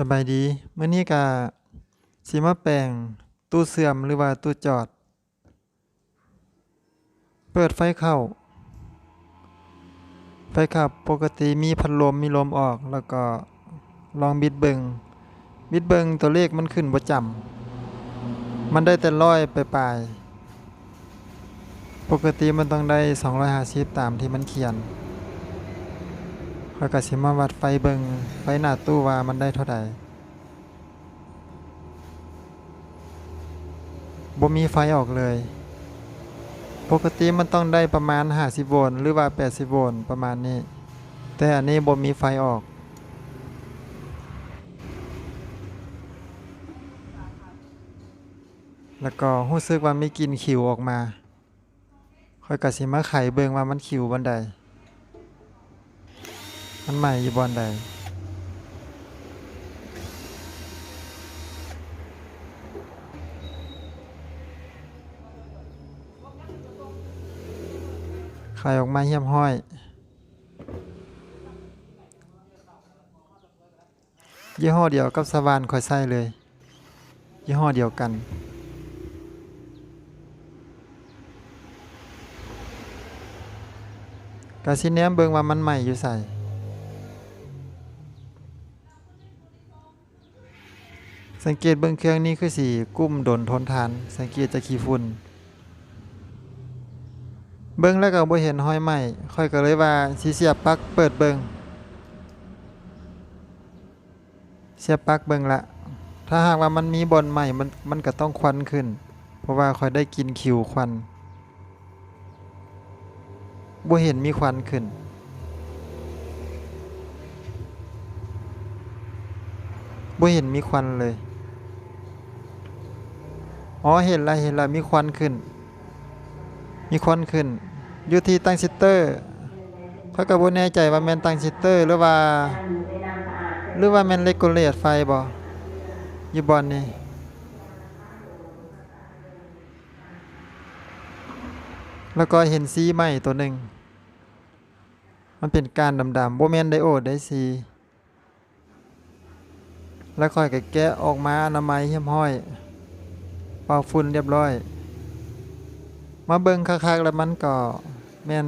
สบายดีเมื้อนี้ก็สิมาแปลงตู้เสื่อมหรือว่าตู้จอด เปิดไฟเข้า ไฟขับปกติมีพัดลมมีลมออกแล้วก็ลองบิดเบิงบิดเบิงตัวเลขมันขึ้นบ่จำมันได้แต่ร้อยไปปลายปกติมันต้องได้ 250 ตามที่มันเขียน ข้อยก็สิมาวัดไฟเบิงไฟหน้าตู้ว่ามันได้เท่าใดบ่มีไฟออกเลย ปกติมันต้องได้ประมาณ 50 โวลต์หรือว่า 80 โวลต์ประมาณนี้ แต่อันนี้บ่มีไฟออก แล้วก็รู้สึกว่ามีกลิ่นขิวออกมาค่อยก็สิมาไขเบิ่งว่ามันขิวบันใด มันใหม่อยู่บอนใดขายออกมาเหี่ยมห้อย ยี่ห้อเดียวกับสวานคอยใส่เลย ยี่ห้อเดียวกันกาซิเนียมเบิงว่ามันใหม่อยู่ใส่ สังเกตเบื้องเครื่องนี้คือสีกุ้มดนทนทาน สังเกตจะขี้ฝุ่นเบิ้งแล้วก็บ่เห็นห้อยไหมค่อยก็เลยว่าสิเสียบปลั๊กเปิดเบิ้งเสียบปลั๊กเบิ้งละ ถ้าหากว่ามันมีบอนใหม่มันมันก็ต้องควันขึ้น เพราะว่าค่อยได้กินคิวควันบ่เห็นมีควันขึ้น บ่เห็นมีควันเลย อ๋อเห็นละเห็นละมีควันขึ้น มีควันขึ้น อยู่ที่ตั้งซิสเตอร์เขาก็บ่แน่ใจว่าแมนตั้งซิสเตอร์หรือว่า หรือว่าแมนเลกูเลตไฟบ่อยู่บอนนี่แล้วก็เห็นสีไหม้ตัวหนึ่ง มันเป็นการดำๆบ่แมนไดโอดได้สี แล้วค่อยก็แกะออกมาอนามัยเหี่ยมห้อย เป่าฝุ่นเรียบร้อย มาเบิ่งคักๆแล้วมันก็แม่น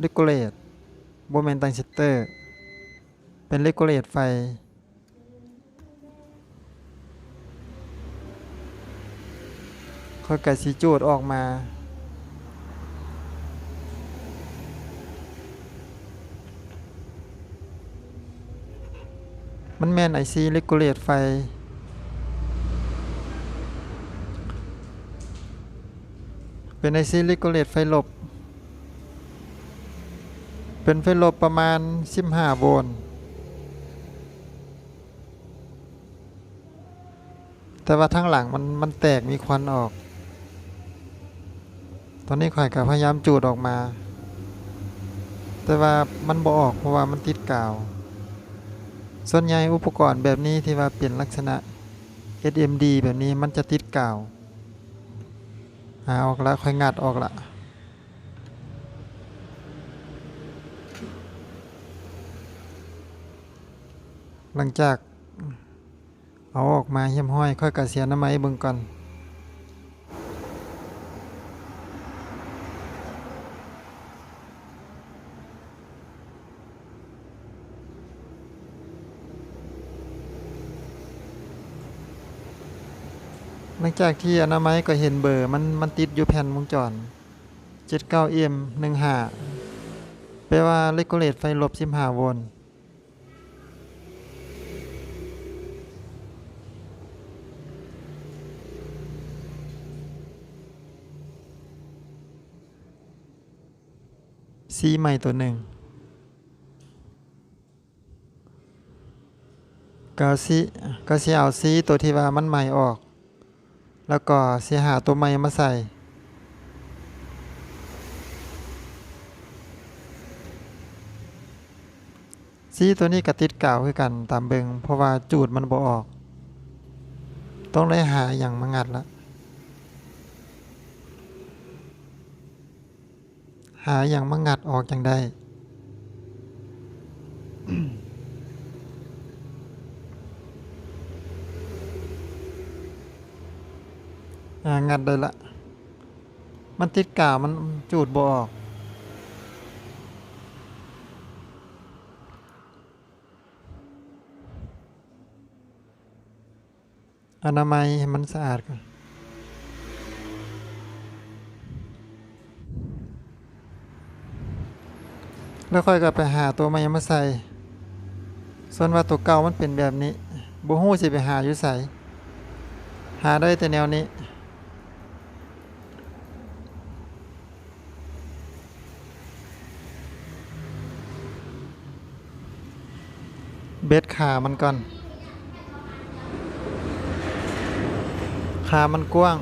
เลกูเลตโบแมนตังซิสเตอร์ เป็นเลกูเลตไฟ ค่อยก็สิจูดออกมามันแม่นไอซีเลกูเลตไฟ เป็นไอซีเลกูเลตไฟลบ เป็นไฟลบประมาณ 15 โวลต์ แต่ว่าทั้งหลังมันมันแตกมีควันออก ตอนนี้ข่อยก็พยายามจูดออกมา แต่ว่ามันบ่ออกเพราะว่ามันติดกาว ส่วนใหญ่อุปกรณ์แบบนี้ที่ว่าเป็นลักษณะ SMD แบบนี้มันจะติดกาวาออกแล้วค่อยงัดออกละหลังจากเอาออกมาเหี่ยมห้อย ค่อยกระเสียน้ำไม้เบิ่งก่อน หลังจากที่อนามัยก็เห็นเบอร์มันมันติดอยู่แผ่นวงจร 79M 15แปลว่าเลกูเลตไฟลบ15โวลต์สีใหม่ตัวหนึ่งก็สีก็สิเอาสีตัวที่ว่ามันใหม่ออก แล้วก็เสิหาตัวใหม่มาใส่ สีตัวนี้ก็ติดกาวคือกันตามเบิงเพราะว่าจูดมันบ่ออก ต้องได้หาอย่างมางัดละหาอย่างมางัดออกจังได้ อ่างัดได้ละ มันติดกาวมันจูดบ่ออก อนามัยมันสะอาดก่อนแล้วค่อยก็ไปหาตัวใหม่มาใส่ ส่วนว่าตัวเก่ามันเป็นแบบนี้บ่ฮู้สิไปหาอยู่ไสหาได้แต่แนวนี้ เบ็ดขามันก่อน ขามันกว้าง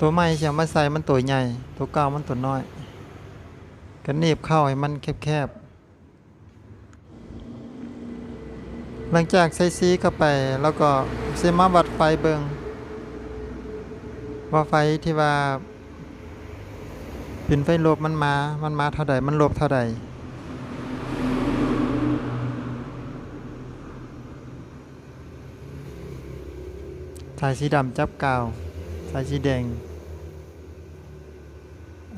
ตัวใหม่เสียมาใส่มันตัวใหญ่ ตัวเก่ามันตัวน้อยก็หนีบเข้าให้มันแคบๆ หลังจากใส่ซีเข้าไปแล้วก็เซมาวัดไฟเบิงว่าไฟที่ว่าเป็นไฟลบมันมา มันมาเท่าใดมันลบเท่าใด สายสีดำจับกาว สายสีแดง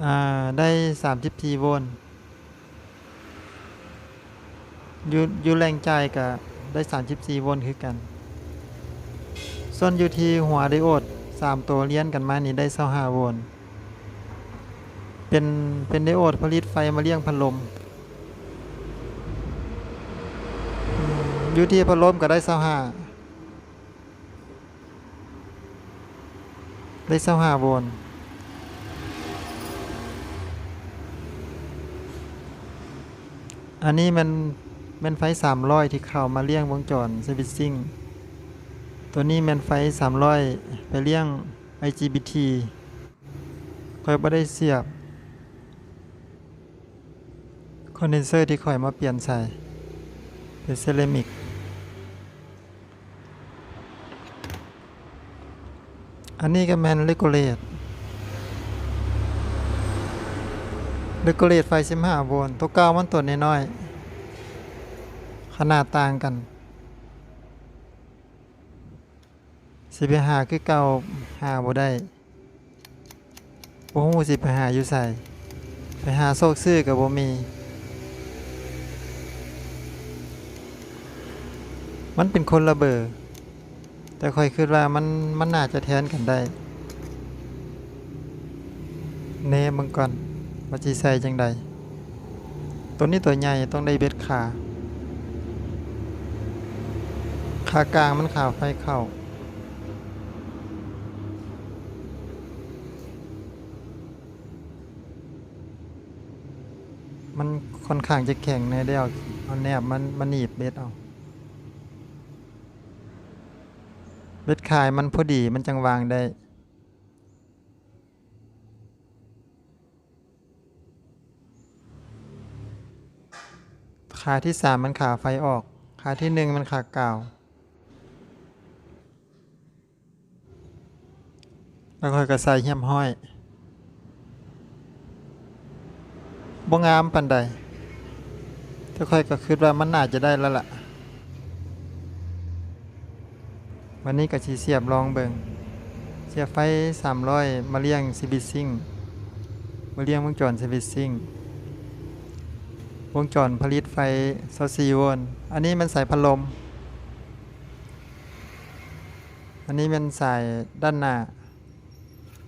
อ่า ได้34โวลต์อยู่อยู่แรงใจกับได้34โวลต์คือกัน ส่วนอยู่ทีหัวไดโอด3ตัวเลี้ยนกันมานี่ได้25โวลต์เป็น เป็นไดโอดผลิตไฟมาเลี้ยงพัดลมอยู่ทีพัดลมก็ได้25 ได้25โวลต์อันนี้มันเป็นไฟ300ที่เข้ามาเลี้ยงวงจรสวิตซิ่งตัวนี้แมนไฟ300ไปเลี้ยง IGBT ค่อยบ่ได้เสียบคอนเดนเซอร์ที่ค่อยมาเปลี่ยนใส่เป็นเซรามิก อันนี้ก็แมนเลโกเลตเลโกเลตไฟ15โวลต์ตัวเก่ามันตัวน้อยๆขนาดต่างกันสิไปหาคือเก่าหาบ่ได้บ่ฮู้สิไปหาอยู่ไสไปหาโซกซื้อก็บ่มี มันเป็นคนละเบอร์ แต่ค่อยคิดว่ามันมันน่าจะแทนกันได้เนมึงก่อนว่าสิใส่จังใดตัวนี้ตัวใหญ่ต้องได้เบ็ดขาขากลางมันขาไฟเข้ามันค่อนข้างจะแข็งในเดียวเอาแนบมันมันหนีบเบ็ดเอา เบ็ดขายมันพอดีมันจังวางได้ขาที่สามมันขาไฟออก ขาที่หนึ่งมันขากาว แล้วค่อยก็ใส่เหี้ยมห้อยบ่งามปันใดแต่ค่อยก็คิดว่ามันน่าจะได้แล้วล่ะ วันนี้ก็สิเสียบลองเบิงเสียบไฟ 300 มาเลี้ยงซีบิซิงมาเลี้ยงวงจรซีบิซิงวงจรผลิตไฟ24โวลอันนี้มันใส่พัดลม อันนี้มันใส่ด้านหน้า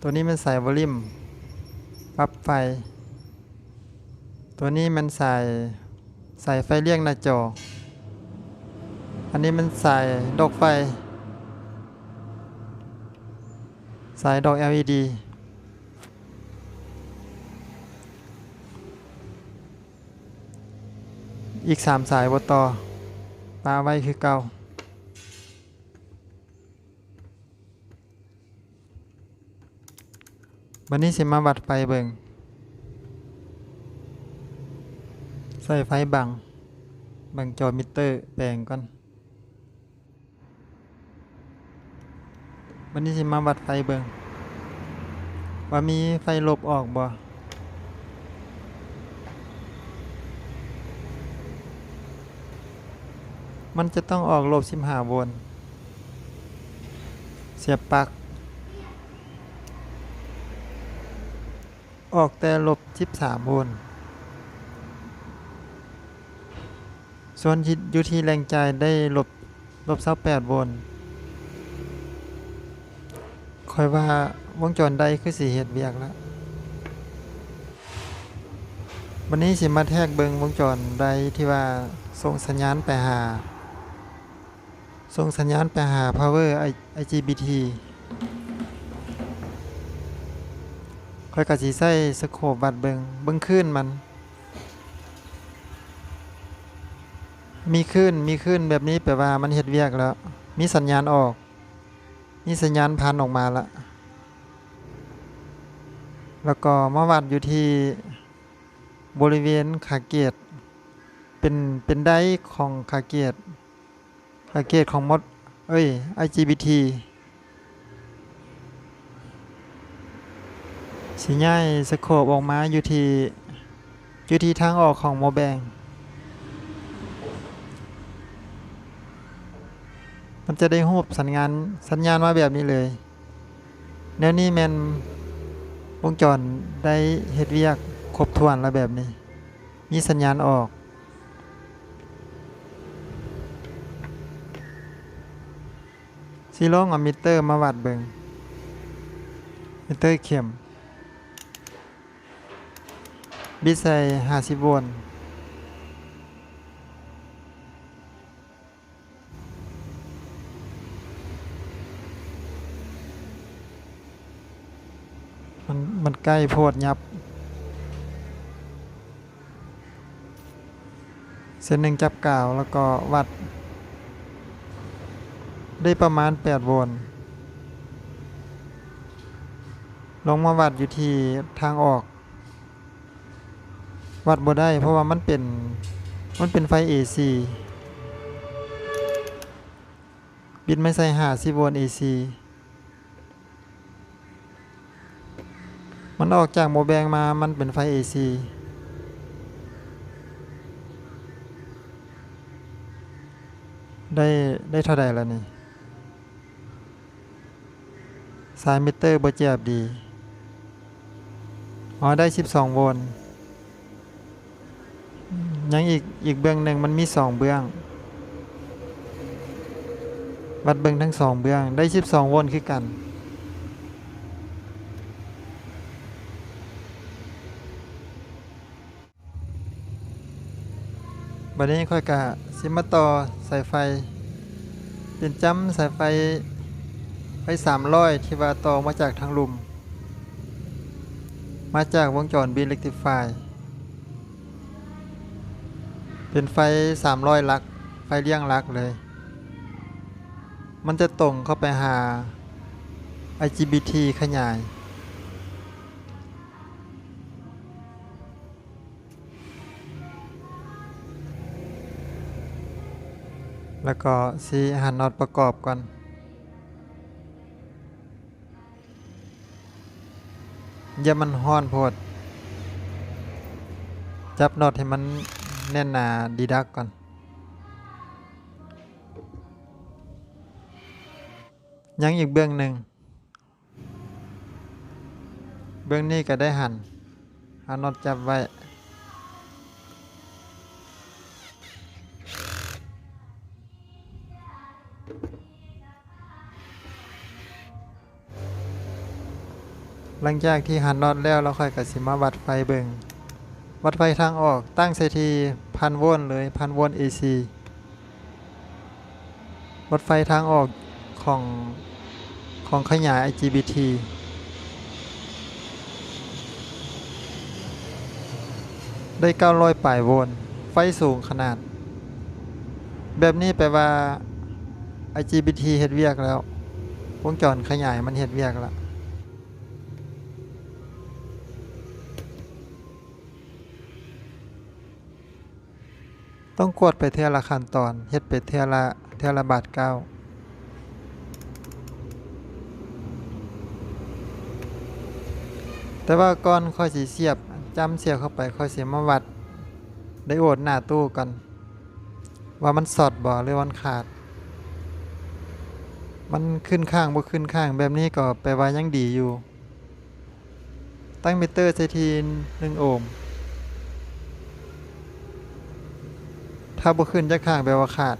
ตัวนี้มันใส่วอลลิมปรับไฟ ตัวนี้มันใส่ใส่ไฟเลี้ยงหน้าจอ อันนี้มันใส่ดอกไฟ สายดอก LED อีกสามสายบต่อปาไว้คือเก่าวันนี้สิมาวัดไฟเบิงใส่ไฟบัง บังจอมิเตอร์แปลงก่อน วันนี้สิมาวัดไฟเบิงว่ามีไฟลบออกบ่มันจะต้องออกลบสิมหาโวลเสียบปลั๊กออกแต่ลบสิบสามโวลส่วนอยู่ทีแรงใจได้ลบลบเส้าแปดโวล คอยว่าวงจรใดคือสิเฮ็ดเวียกแล้ววันนี้สิมาแทกเบิงวงจรใดที่ว่าส่งสัญญาณไปหาส่งสัญญาณไปหา power igbt ค่อยกะสิใส่สโคปวัดเบิงเบิงคลื่นมัน มีคลื่นมีคลื่นแบบนี้แปลว่ามันเฮ็ดเวียกแล้ว มีสัญญาณออก มีสัญญาณพันออกมาละแล้วก็มาวัดอยู่ที่บริเวณขาเกียรติเป็นเป็นได้ของขาเกียรติขาเกียรติของมด เอ้ย IGBT สีง่ายสโคปออกมาอยู่ที่อยู่ที่ทางออกของโมแบง มันจะได้รูปสัญญาณสัญญาณมาแบบนี้เลยแนวนี้แมนวงจรได้เฮ็ดเวียกครบถ้วนแล้วแบบนี้ มีสัญญาณออกสิลองเอามิเตอร์มาวัดเบิงมิเตอร์เข็ม บิดใส่50โวลต์ มันใกล้โพดยับ เส้นหนึ่งจับกาวแล้วก็วัด ได้ประมาณ 8 โวลต์ลงมาวัดอยู่ที่ทางออก วัดบ่ได้เพราะว่ามันเป็น มันเป็นไฟ AC บิดไม่ใส่50โวลต์ AC มันออกจากโมแบงมา มันเป็นไฟ AC ได้ได้เท่าใดแล้วนี่ สายมิเตอร์บ่เจ็บดี อ๋อ ได้ 12 โวลต์ ยังอีก อีกเบื้องหนึ่งมันมี 2 เบื้อง วัดเบื้องทั้ง 2 เบื้อง ได้ 12 โวลต์คือกัน บัดนี้ค่อยกะสิมาต่อสายไฟ เป็นจ้ำสายไฟไฟสามร้อยที่ว่าต่อมาจากทางลุม มาจากวงจรบีเล็กติฟาย เป็นไฟสามร้อยลัก ไฟเลี้ยงลักเลย มันจะตรงเข้าไปหา IGBT ขยาย แล้วก็สีหันน็อตประกอบก่อน อย่ามันห้อนโพด จับน็อตให้มันแน่นหนาดีดักก่อน ยังอีกเบื้องหนึ่ง เบื้องนี้ก็ได้หันหาน็อตจับไว้ หลังจากที่หันน็อตแล้วเราค่อยกสิมาวัดไฟเบิงวัดไฟทางออกตั้งใส่ทีพันโวลต์เลยพันโวลต์ AC วัดไฟทางออกของของขยาย IGBT ได้900ปลายโวลต์ไฟสูงขนาด แบบนี้แปลว่า IGBT เฮ็ดเวียกแล้ว วงจรขยายมันเฮ็ดเวียกแล้ว ต้องกดไปเท่าละขั้นตอนเฮ็ดไปเท่าละเท่าละบาทเก้าแต่ว่าก่อนค่อยสิเสียบจำเสียบเข้าไปค่อยสิมาวัด ได้โอดหน้าตู้กัน ว่ามันสอดบ่หรือมันขาด มันขึ้นข้างบ่ขึ้นข้างแบบนี้ก็แปลว่ายังดีอยู่ ตั้งมิเตอร์ใส่ที1โอห์ม ถ้าบ่ขึ้นจักข้างแปลว่าขาด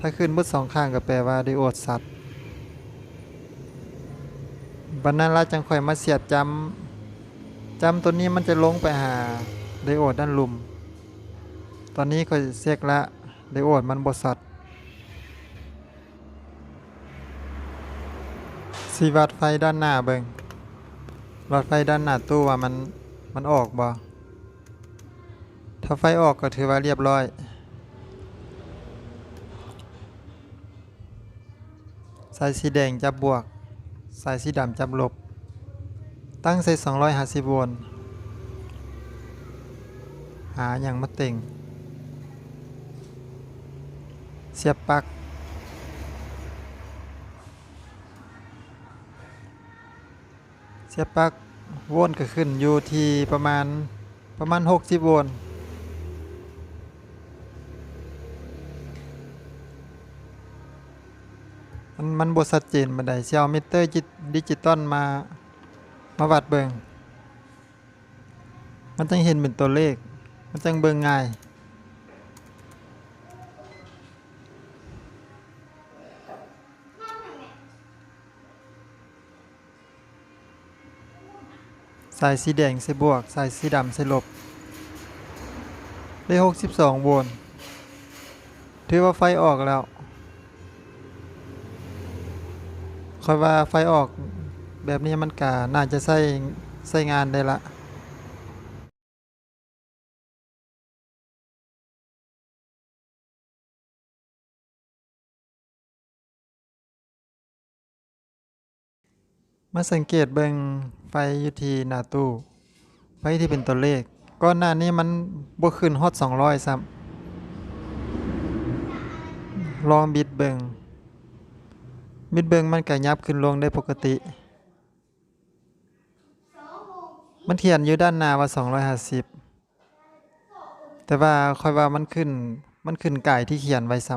ถ้าขึ้นบิดสองข้างก็แปลว่าไดโอดสัตว์บัดนั้นเราจังค่อยมาเสียบจำจำตัวนี้มันจะลงไปหาไดโอดด้านลุม ตอนนี้ก็เช็คละไดโอดมันบสัตว์สีวัดไฟด้านหน้าเบิงหลอดไฟด้านหน้าตู้ว่ามันมันออกบ่ถ้าไฟออกก็ถือว่าเรียบร้อยายสีแดงจับบวก สายสีดำจับลบ ตั้งใส่250โวลต์หาอย่างมาเต็งเสียบปลั๊กเสียบปลั๊กโวลต์ก็ขึ้นอยู่ที่ประมาณประมาณ 60 โวลต์ มันมันบชัดเจนบันไดเซียวมิเตอร์ดิจิตอลมามาวัดเบิงมันจังเห็นเป็นตัวเลข มันจังเบิงง่ายสายสีแดงใส่บวกสายสีดำใส่ลบได้ 62 โวลต์ถือว่าไฟออกแล้ว ค่อยว่าไฟออกแบบนี้มันกะน่าจะใช้ใช้งานได้ละมาสังเกตเบิงไฟอยู่ที่หน้าตู้ ไฟที่เป็นตัวเลขก่อนหน้านี้มันบ่ขึ้นฮอด200ซ้ำลองบิดเบิง มิดเบิงมันก็ยับขึ้นลงได้ปกติ มันเขียนอยู่ด้านหน้าว่า 250 แต่ว่าค่อยว่ามันขึ้น มันขึ้นไก่ที่เขียนไว้ซ้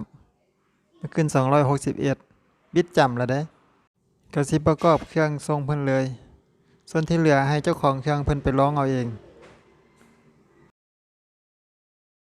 ำมันขึ้น 261 บิดจำแล้วได้ก็สิประกอบเครื่องทรงเพิ่นเลย ส่วนที่เหลือให้เจ้าของเครื่องเพิ่นไปร้องเอาเอง